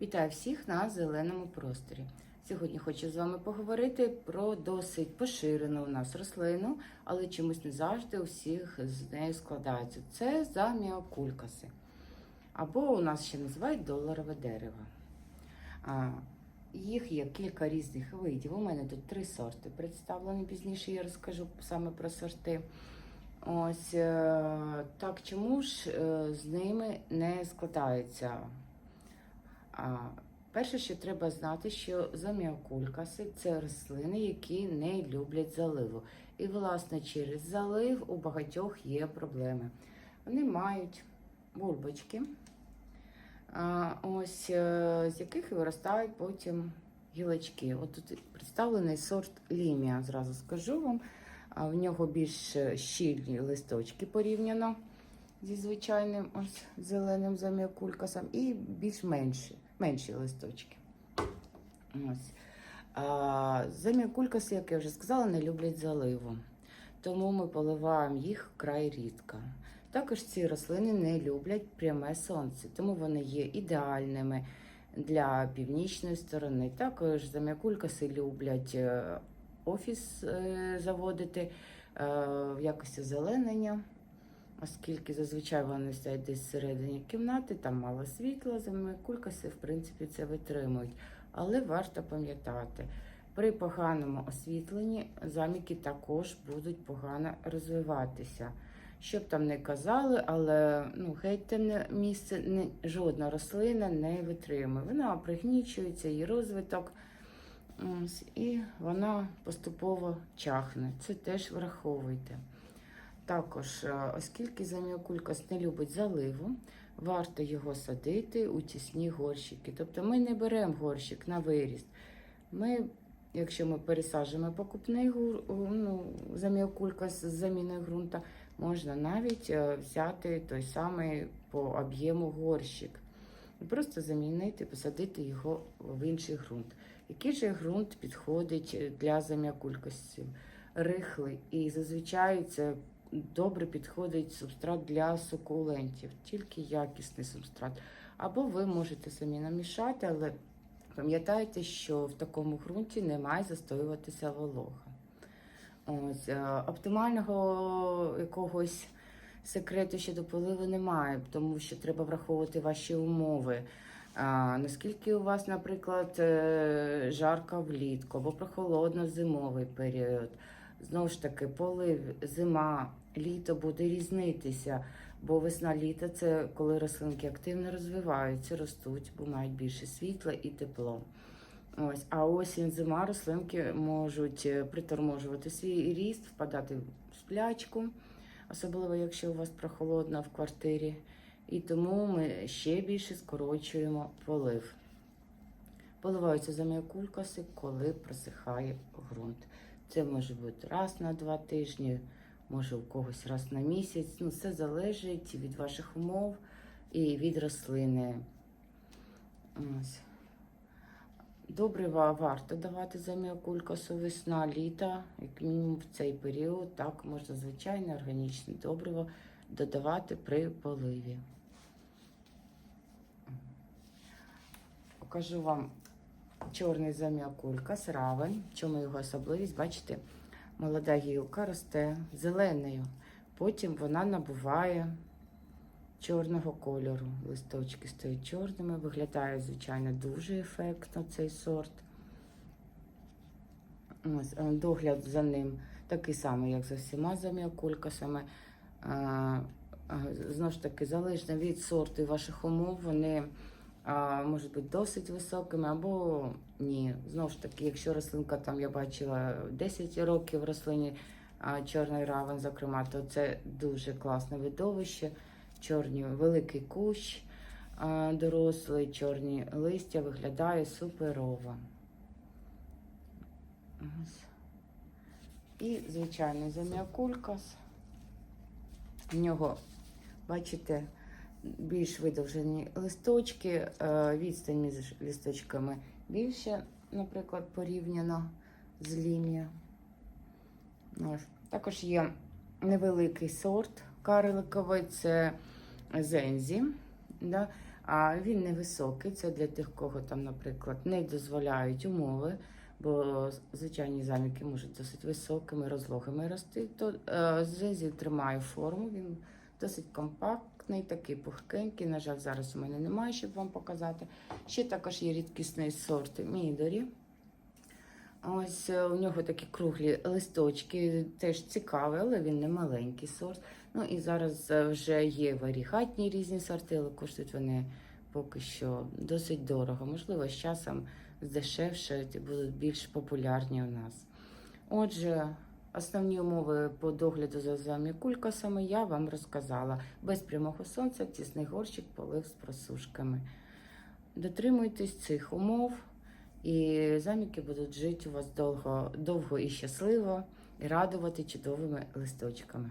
Вітаю всіх на зеленому просторі. Сьогодні хочу з вами поговорити про досить поширену у нас рослину, але чомусь не завжди у всіх з нею складаються. Це заміокулькаси. Або у нас ще називають доларове дерево. А, Їх є кілька різних видів. У мене тут три сорти представлені. Пізніше я розкажу саме про сорти. Ось е, так, чому ж е, з ними не складається? Перше, що треба знати, що заміокулькаси це рослини, які не люблять заливу. І, власне, через залив у багатьох є проблеми. Вони мають бульбочки, ось е, з яких виростають потім гілочки. От тут представлений сорт лімія, зразу скажу вам. В нього більш щільні листочки порівняно зі звичайним ось зеленим заміокулькасом і більш менші, менші листочки. Ось. А, заміокулькаси, як я вже сказала, не люблять заливу. Тому ми поливаємо їх вкрай рідко. Також ці рослини не люблять пряме сонце, тому вони є ідеальними для північної сторони. Також заміокулькаси люблять е, офіс е, заводити е, в якості зеленення, оскільки зазвичай вони стоять десь всередині кімнати, там мало світла, заміокулькаси, в принципі, це витримують. Але варто пам'ятати, при поганому освітленні заміки також будуть погано розвиватися. Щоб там не казали, але ну, геть темне місце не, жодна рослина не витримує. Вона пригнічується, її розвиток, і вона поступово чахне. Це теж враховуйте. Також, е, оскільки заміокулькас не любить заливу, варто його садити у тісні горщики. Тобто ми не беремо горщик на виріст. Ми, якщо ми пересаджуємо покупний ну, заміокулькас з заміною ґрунта, можна навіть е, взяти той самий по об'єму горщик просто замінити, посадити його в інший ґрунт. Який же ґрунт підходить для заміокулькасів? Рихлий. І зазвичай це добре підходить субстрат для сукулентів, тільки якісний субстрат. Або ви можете самі намішати, але пам'ятайте, що в такому ґрунті не має застоюватися волога. Ось, е, оптимального якогось секрету щодо поливу немає, тому що треба враховувати ваші умови. А, наскільки у вас, наприклад, е, жарко влітку або прохолодно зимовий період. Знову ж таки, полив, зима, літо буде різнитися, бо весна літо це коли рослинки активно розвиваються, ростуть, бо мають більше світла і тепло. Ось, а осінь, зима рослинки можуть е, приторможувати свій ріст, впадати в сплячку, особливо якщо у вас прохолодно в квартирі. І тому ми ще більше скорочуємо полив. Поливаються заміокулькаси, коли просихає ґрунт. Це може бути раз на два тижні, може у когось раз на місяць. Ну, все залежить від ваших умов і від рослини. Ось. Добрива варто давати заміокулькасу весна, літа, як мінімум в цей період. Так можна звичайне органічне добриво додавати при поливі. Покажу вам чорний заміокулькас, равен. В чому його особливість? Бачите, молода гілка росте зеленою. Потім вона набуває чорного кольору. Листочки стають чорними. Виглядає, звичайно, дуже ефектно цей сорт. Е, догляд за ним такий самий, як за всіма заміокулькасами. Е, е, Знову ж таки, залежно від сорту і ваших умов, вони можуть бути досить високими або ні. Знову ж таки, якщо рослинка там я бачила 10 років рослині чорний равен, зокрема, то це дуже класне видовище. Чорні великий кущ дорослий, чорні листя виглядає суперово. І звичайний заміокулькас. В нього, бачите, більш видовжені листочки, е, відстань між листочками більше, наприклад, порівняно з лінія. Також є невеликий сорт кареликовий, це зензі. Да? А він невисокий. Це для тих, кого там, наприклад, не дозволяють умови, бо звичайні заміки можуть досить високими, розлогими рости. То е, зезі тримає форму. Він досить компактний, такий пухкенький. На жаль, зараз у мене немає, щоб вам показати. Ще також є рідкісний сорт Мідорі. Ось е, у нього такі круглі листочки, теж цікавий, але він не маленький сорт. Ну і зараз е, вже є варігатні різні сорти, але коштують вони поки що досить дорого. Можливо, з часом здешевшають і будуть більш популярні у нас. Отже, основні умови по догляду за замікулькасами я вам розказала. Без прямого сонця, тісний горщик, полив з просушками. Дотримуйтесь цих умов, і заміки будуть жити у вас довго, довго і щасливо, і радувати чудовими листочками.